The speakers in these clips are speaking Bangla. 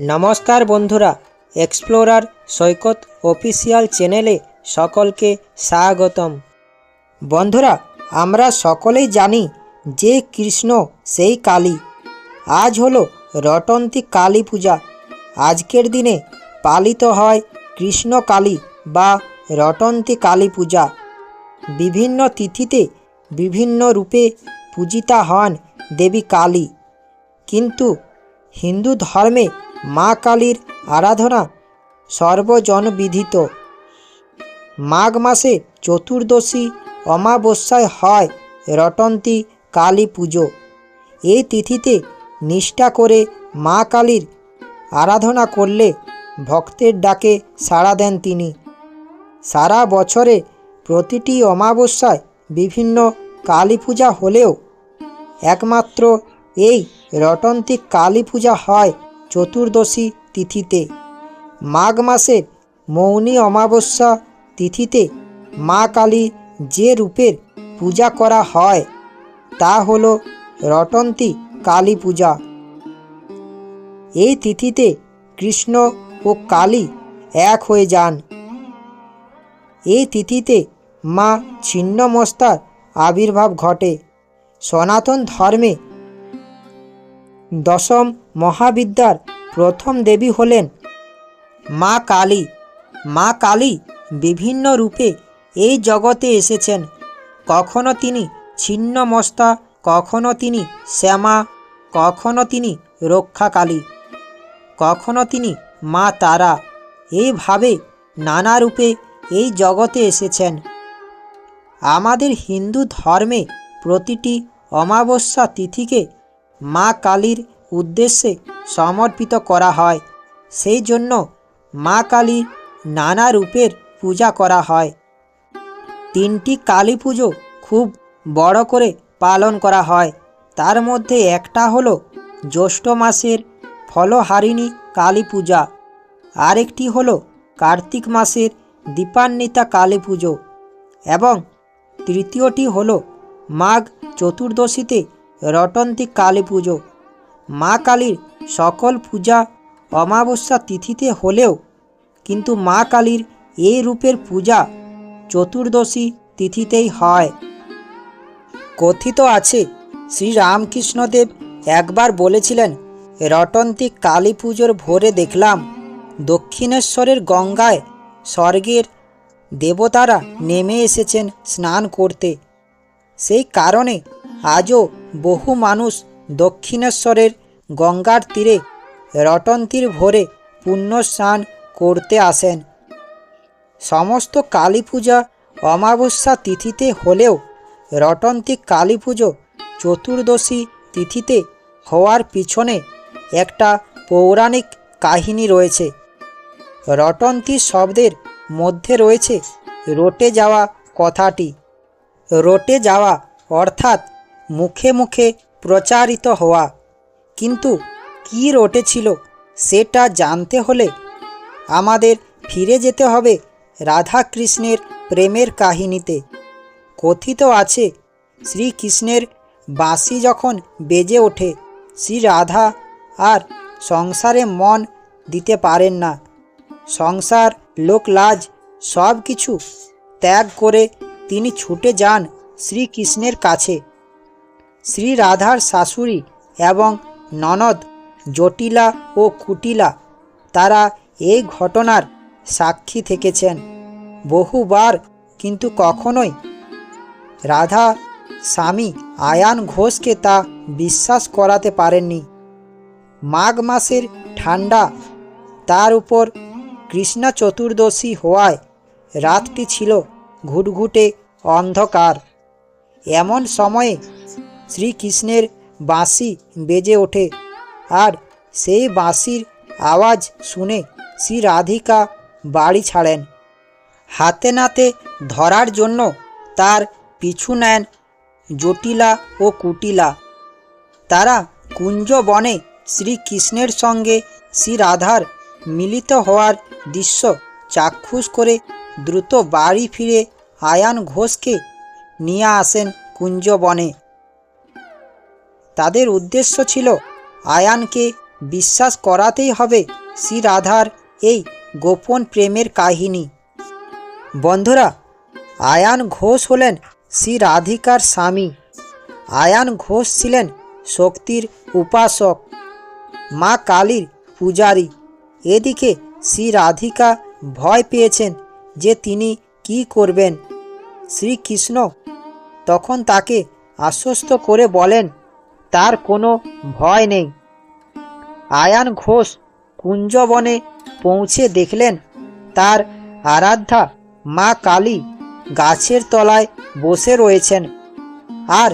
নমস্কার বন্ধুরা এক্সপ্লোরার সৈকত অফিসিয়াল চ্যানেলে সকলকে স্বাগতম। বন্ধুরা, আমরা সকলেই জানি যে কৃষ্ণ সেই কালী। আজ হলো রটন্তী কালী পূজা। আজকের দিনে পালিত হয় কৃষ্ণ কালী বা রটন্তী কালী পূজা। বিভিন্ন তিথিতে বিভিন্ন রূপে পূজিতা হন দেবী কালী। কিন্তু হিন্দু ধর্মে মা কালীর আরাধনা সর্বজনবিদিত মাঘ মাসে চতুর্দশী অমাবস্যায় হয় রটন্তী কালী পুজো। এই তিথিতে নিষ্ঠা করে মা কালীর আরাধনা করলে ভক্তের ডাকে সাড়া দেন তিনি। সারা বছরে প্রতিটি অমাবস্যায় বিভিন্ন কালী পূজা হলেও একমাত্র এই রটন্তী কালী পূজা হয় চতুর্দশী তিথিতে। মাঘ মাসের মৌনী অমাবস্যা তিথিতে মা কালী যে রূপের পূজা করা হয়, তা হল রটন্তী কালী পূজা। এই তিথিতে কৃষ্ণ ও কালী এক হয়ে যান। এই তিথিতে মা ছিন্নমস্তার আবির্ভাব ঘটে। সনাতন ধর্মে দশম মহাবিদ্যার প্রথম দেবী হলেন মা কালী। মা কালী বিভিন্ন রূপে এই জগতে এসেছেন। কখনো তিনি ছিন্নমস্তা কখনো তিনি শ্যামা, কখনো তিনি রক্ষাকালী কখনো তিনি মা তারা। এইভাবে নানা রূপে এই জগতে এসেছেন। আমাদের হিন্দু ধর্মে প্রতিটি অমাবস্যা তিথিকে মা কালীর উদ্দেশ্যে সমর্পিত করা হয়। সেই জন্য মা কালী নানা রূপের পূজা করা হয়। তিনটি কালী পুজো খুব বড় করে পালন করা হয়। তার মধ্যে একটা হলো জ্যৈষ্ঠ মাসের ফলহারিণী কালী পূজা। আরেকটি হলো কার্তিক মাসের দীপান্বিতা কালী পুজো। এবং তৃতীয়টি হলো মাঘ চতুর্দশীতে রটন্তী কালী পুজো। মা কালীর সকল পূজা অমাবস্যা তিথিতে হলেও, কিন্তু মা কালীর এই রূপের পূজা চতুর্দশী তিথিতেই হয়। কথিত আছে, শ্রী রামকৃষ্ণদেব একবার বলেছিলেন, রটন্তী কালী পুজোর ভোরে দেখলাম দক্ষিণেশ্বরের গঙ্গায় স্বর্গের দেবতারা নেমে এসেছেন স্নান করতে। সেই কারণে আজও বহু মানুষ দক্ষিণেশ্বরের গঙ্গার তীরে রটন্তীর ভোরে পুণ্য স্নান করতে আসেন। সমস্ত কালী পূজা অমাবস্যা তিথিতে হলেও রটন্তী কালী পুজো চতুর্দশী তিথিতে হওয়ার পিছনে একটা পৌরাণিক কাহিনী রয়েছে। রটন্তী শব্দের মধ্যে রয়েছে রটে যাওয়া কথাটি। রটে যাওয়া অর্থাৎ মুখে মুখে প্রচারিত হওয়া। কিন্তু কী রটেছিল সেটা জানতে হলে আমাদের ফিরে যেতে হবে রাধা কৃষ্ণের প্রেমের কাহিনীতে। কথিত আছে, শ্রীকৃষ্ণের বাঁশি যখন বেজে ওঠে শ্রী রাধা আর সংসারে মন দিতে পারেন না। সংসার, লোকলাজ সব কিছু ত্যাগ করে তিনি ছুটে যান শ্রীকৃষ্ণের কাছে। শ্রী রাধার শাশুড়ি এবং ননদ জটিলা ও কুটিলা তারা এই ঘটনার সাক্ষী থেকেছেন। বহুবার কিন্তু কখনোই। রাধা স্বামী আয়ান ঘোষকে তা বিশ্বাস করাতে পারেননি। মাঘ মাসের ঠান্ডা তার উপর কৃষ্ণা চতুর্দশী হওয়ায় রাতটি ছিল ঘুটঘুটে অন্ধকার। এমন সময়ে শ্রীকৃষ্ণের বাঁশি বেজে ওঠে আর সেই বাঁশির আওয়াজ শুনে শ্রী রাধিকা বাড়ি ছাড়েন। হাতে নাতে ধরার জন্য তার পিছু নেন জটিলা ও কুটিলা। তারা কুঞ্জ বনে শ্রীকৃষ্ণের সঙ্গে শ্রী রাধার মিলিত হওয়ার দৃশ্য চাক্ষুষ করে দ্রুত বাড়ি ফিরে আয়ান ঘোষকে নিয়ে আসেন কুঞ্জ বনে। তাদের উদ্দেশ্য ছিল আয়ানকে বিশ্বাস করাতেই হবে শ্রী রাধার এই গোপন প্রেমের কাহিনী। বন্ধুরা, আয়ান ঘোষ হলেন শ্রী রাধিকার স্বামী। আয়ান ঘোষ ছিলেন শক্তির উপাসক, মা কালীর পূজারী। এদিকে শ্রী রাধিকা ভয় পেয়েছেন যে তিনি কি করবেন। শ্রীকৃষ্ণ তখন তাকে আশ্বস্ত করে বলেন তার কোনো ভয় নেই। আয়ান ঘোষ কুঞ্জবনে পৌঁছে দেখলেন তার আরাধ্যা মা কালী গাছের তলায় বসে রয়েছেন আর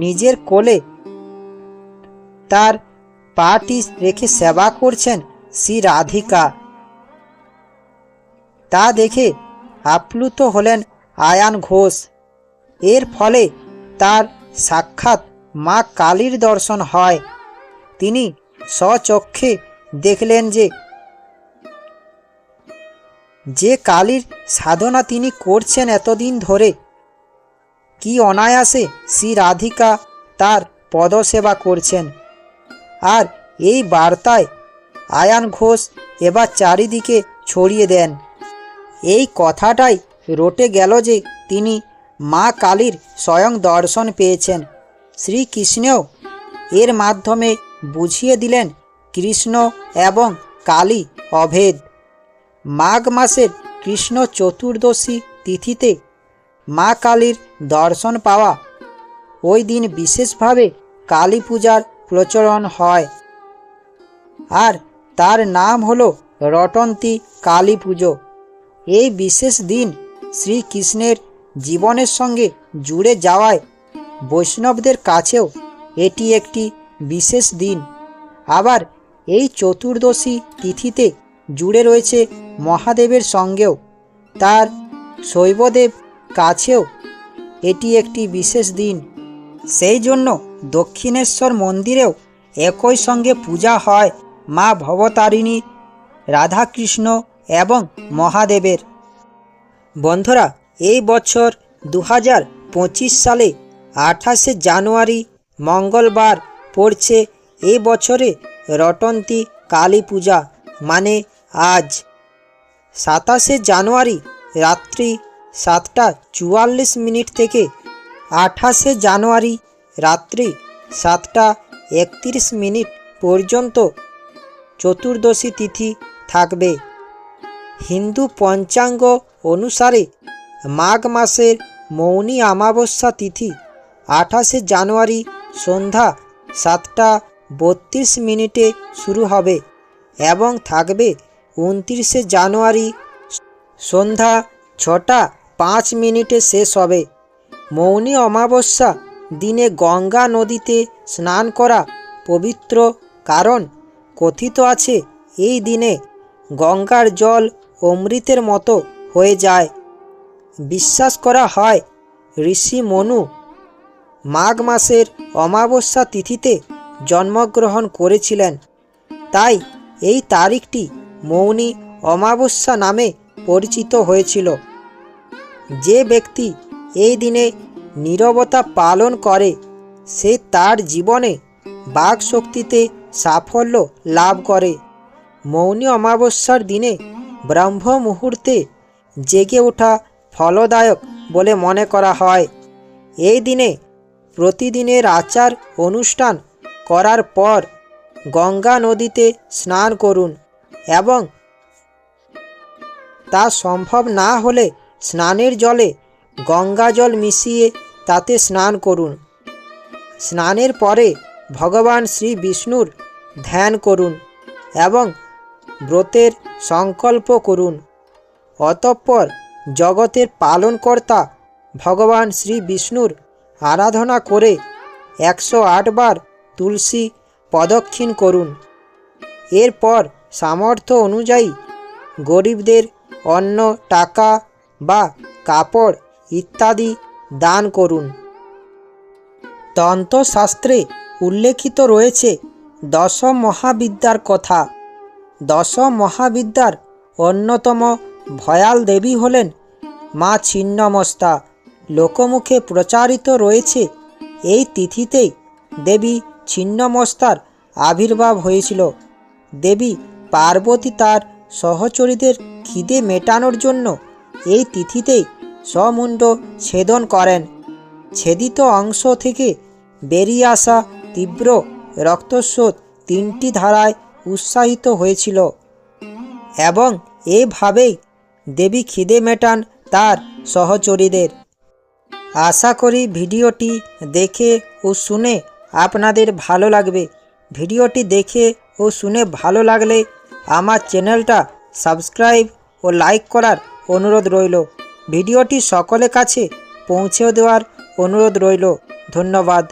নিজের কোলে তার পাটি রেখে সেবা করছেন শ্রী রাধিকা। তা দেখে আপ্লুত হলেন আয়ান ঘোষ। এর ফলে তার সাক্ষাৎ মা কালীর দর্শন হয়। তিনি স্বচক্ষে দেখলেন যে যে কালীর সাধনা তিনি করছেন এতদিন ধরে, কি অনায়াসে শ্রী রাধিকা তার পদসেবা করছেন। আর এই বার্তায় আয়ান ঘোষ এবার চারিদিকে ছড়িয়ে দেন। এই কথাটাই রটে গেল যে তিনি মা কালীর স্বয়ং দর্শন পেয়েছেন। শ্রীকৃষ্ণও এর মাধ্যমে বুঝিয়ে দিলেন কৃষ্ণ এবং কালী অভেদ। মাঘ মাসের কৃষ্ণ চতুর্দশী তিথিতে মা কালীর দর্শন পাওয়া ওই দিন বিশেষভাবে কালী পূজার প্রচলন হয়। আর তার নাম হলো রটন্তী কালী পুজো। এই বিশেষ দিন শ্রীকৃষ্ণের জীবনের সঙ্গে জুড়ে যাওয়ায় বৈষ্ণবদের কাছেও এটি একটি বিশেষ দিন। আবার এই চতুর্দশী তিথিতে জুড়ে রয়েছে মহাদেবের সঙ্গেও। তার শৈবদেব কাছেও এটি একটি বিশেষ দিন। সেই জন্য দক্ষিণেশ্বর মন্দিরেও একই সঙ্গে পূজা হয় মা ভবতারিণী রাধাকৃষ্ণ এবং মহাদেবের। বন্ধুরা, এই বছর দু হাজার পঁচিশ সালে আঠাশে জানুয়ারি, মঙ্গলবার পড়ছে এ বছরে রটন্তী কালী পূজা। মানে আজ। সাতাশে জানুয়ারি রাত্রি সাতটা চুয়াল্লিশ মিনিট থেকে আঠাশে জানুয়ারি রাত্রি সাতটা একত্রিশ মিনিট পর্যন্ত চতুর্দশী তিথি থাকবে। হিন্দু পঞ্চাঙ্গ অনুসারে মাঘ মাসের মৌনী অমাবস্যা তিথি আঠাশে জানুয়ারি সন্ধ্যা সাতটা বত্রিশ মিনিটে শুরু হবে এবং থাকবে উনত্রিশে জানুয়ারি সন্ধ্যা ছটা পাঁচ মিনিটে শেষ হবে। মৌনী অমাবস্যা দিনে গঙ্গা নদীতে স্নান করা পবিত্র কারণ কথিত আছে এই দিনে গঙ্গার জল অমৃতের মতো হয়ে যায়। বিশ্বাস করা হয়, ঋষি মনু মাঘ মাসের অমাবস্যা তিথিতে জন্মগ্রহণ করেছিলেন। তাই এই তারিখটি মৌনী অমাবস্যা নামে পরিচিত হয়েছিল। যে ব্যক্তি এই দিনে নীরবতা পালন করে, সে তার জীবনে বাক শক্তিতে সাফল্য লাভ করে। মৌনী অমাবস্যার দিনে ব্রহ্ম মুহূর্তে জেগে ওঠা ফলদায়ক বলে মনে করা হয়। এই দিনে প্রতিদিনের আচার অনুষ্ঠান করার পর গঙ্গা নদীতে স্নান করুন এবং তা সম্ভব না হলে স্নানের জলে গঙ্গা জল মিশিয়ে তাতে স্নান করুন। স্নানের পরে ভগবান শ্রী বিষ্ণুর ধ্যান করুন এবং ব্রতের সংকল্প করুন। অতঃপর জগতের পালনকর্তা ভগবান শ্রী বিষ্ণুর আরাধনা করে একশো আট বার তুলসী প্রদক্ষিণ করুন। এরপর সামর্থ্য অনুযায়ী গরিবদের অন্ন, টাকা বা কাপড় ইত্যাদি দান করুন। তন্ত্রশাস্ত্রে উল্লেখিত রয়েছে দশ মহাবিদ্যার কথা। দশ মহাবিদ্যার অন্যতম ভয়াল দেবী হলেন মা ছিন্নমস্তা। লোকমুখে প্রচারিত রয়েছে। এই তিথিতেই দেবী ছিন্নমস্তার আবির্ভাব হয়েছিল। দেবী পার্বতী তার সহচরীদের খিদে মেটানোর জন্য এই তিথিতেই সমুণ্ড ছেদন করেন। ছেদিত অংশ থেকে বেরিয়ে আসা তীব্র রক্তস্রোত তিনটি ধারায় উৎসাহিত হয়েছিল এবং এভাবেই দেবী খিদে মেটান তার সহচরীদের। আশা করি ভিডিওটি দেখে ও শুনে আপনাদের ভালো লাগবে। ভিডিওটি দেখে ও শুনে ভালো লাগলে আমার চ্যানেলটা সাবস্ক্রাইব ও লাইক করার অনুরোধ রইল। ভিডিওটি সকলের কাছে পৌঁছেও দেওয়ার অনুরোধ রইল। ধন্যবাদ।